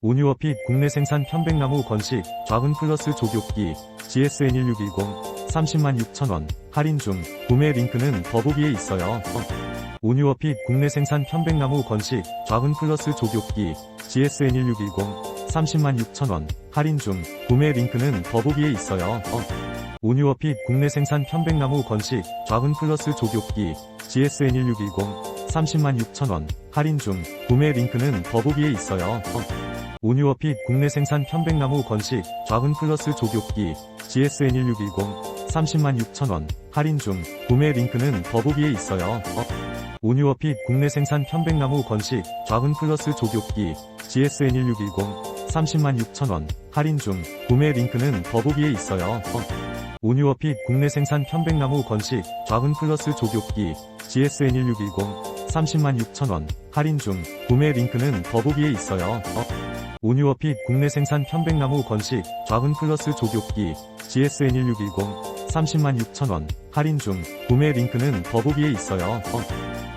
온유어핏 국내 생산 편백나무 건식 좌분 플러스 조교기 GSN1610 30만 6천원 할인 중 구매 링크는 더보기에 있어요. 온유어핏 국내 생산 편백나무 건식 좌분 플러스 조교기 GSN1610 30만 6천원 할인 중 구매 링크는 더보기에 있어요. 온유어핏 국내 생산 편백나무 건식 좌분 플러스 조교기 GSN1610 30만 6천원 할인 중 구매 링크는 더보기에 있어요. 온유어핏 국내 생산 편백나무 건식 좌분 플러스 조교기 GSN1610 30만 6천원 할인 중 구매 링크는 더보기에 있어요. 온유어핏 국내 생산 편백나무 건식 좌분 플러스 조교기 GSN1610 30만 6천원 할인 중 구매 링크는 더보기에 있어요. 온유어핏 국내 생산 편백나무 건식 좌분 플러스 조교기 GSN1610 30만 6천원 할인 중 구매 링크는 더보기에 있어요. 온유어핏 국내 생산 편백나무 건식 좌분 플러스 조교기 GSN1610 30만 6천원 할인 중 구매 링크는 더보기에 있어요.